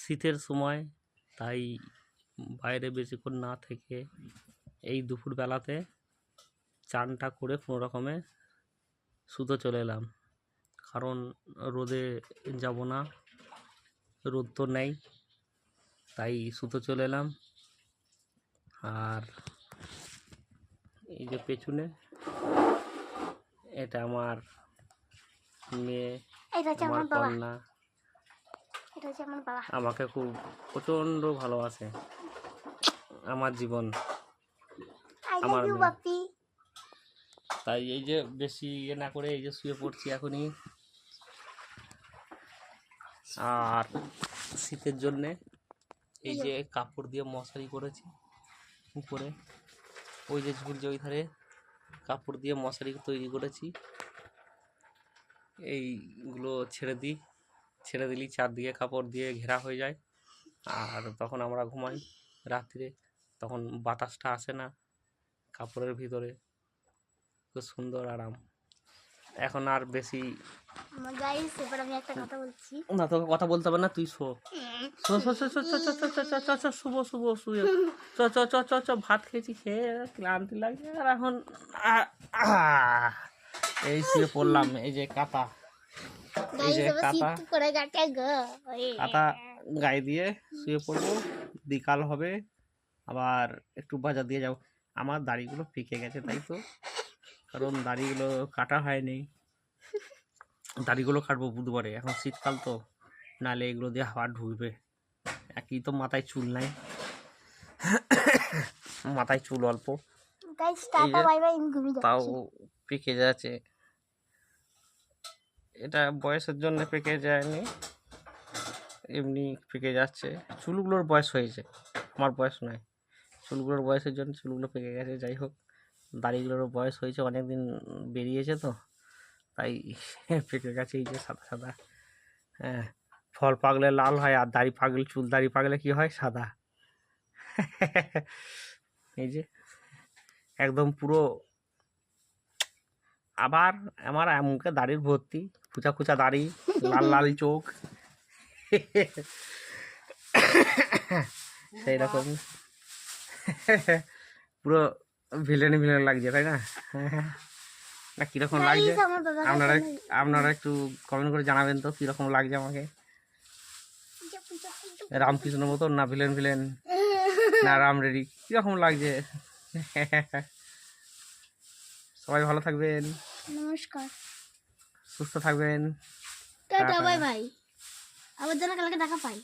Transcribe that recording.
শীতের সময় তাই বাইরে বেশিক্ষণ না থেকে এই দুপুরবেলাতে চানটা করে কোনো রকমে শুতে চলে এলাম। কারণ রোদে যাব না রোদ তো নেই তাই শুতে চলে এলাম। আর এই যে পেছনে এটা আমার মেয়ে আমার আমার কন্যা। এটা হচ্ছে আমার বাবা। আমাকে খুব প্রচণ্ড ভালোবাসে। আমার জীবন। আমার। বাপি। তাই এই যে বেশি ইয়ে না করে এই যে শুয়ে পড়ছি এখনই। আর শীতের জন্যে এই যে কাপড় দিয়ে মশারি করেছি উপরে। ওই যে ঝুলছে ওই ধারে কাপড় দিয়ে মশারি তৈরি করেছি। এইগুলো ছেড়ে দিই। ছেড়ে দিলি চারদিকে কাপড় দিয়ে ঘেরা হয়ে যায় আর তখন আমরা ঘুমাই রাত্রিরে তখন বাতাসটা আসে না কাপড়ের ভিতরে খুব সুন্দর আরাম এখন আর বেশি না তোকে কথা বলতে হবে না তুই শো শুভ শুভ শুয়ে চ চ চ চ চ ভাত খেয়েছি খেয়ে ক্লান্তি লাগে আর এখন এই শুয়ে পড়লাম এই যে কাতা কাতা কাতা গায়ে দিয়ে শুয়ে পড়ব বিকাল হবে আবার একটু বাজার দিয়ে যাব। আমার দাড়িগুলো পেকে গেছে তাই তো। কারণ দাড়িগুলো কাটা হয়নি। দাড়িগুলো কাটবো বুধবারে এখন শীতকাল তো। নাহলে এগুলো দিয়ে হাওয়া ঢুকবে একই তো মাথায় চুল নাই। মাথায় চুল অল্প। তাও পেকে যাচ্ছে। এটা বয়সের জন্য পেকে যায়নি। এমনি পেকে যাচ্ছে। চুলগুলোর বয়স হয়েছে। আমার বয়স নয়। চুলগুলোর বয়সের জন্য চুলগুলো পেকে গেছে। যাই হোক দাড়িগুলোরও বয়স হয়েছে অনেক দিন বেরিয়েছে তো। তাই পেকে গেছে এই যে সাদা সাদা। হ্যাঁ ফল পাকলে লাল হয় আর দাড়ি পাকলে চুল দাড়ি পাগলে কি হয়? সাদা। এই যে, একদম পুরো আবার আমার মুখে দাড়ির ভর্তি খুচা খুচা দাড়ি লাল লাল চোখ। সেই রকম পুরো ভিলেন ভিলেন লাগছে তাই না? না কীরকম লাগছে? আপনারা আপনারা একটু কমেন্ট করে জানাবেন তো কীরকম লাগছে আমাকে? রামকৃষ্ণ মতন না ভিলেন ভিলেন না রাম রেডি? কীরকম লাগছে? সবাই ভালো থাকবেন। নমস্কার। সুস্থ থাকবেন। টাটা। Bye bye. আবার যেন কালকে দেখা পাই।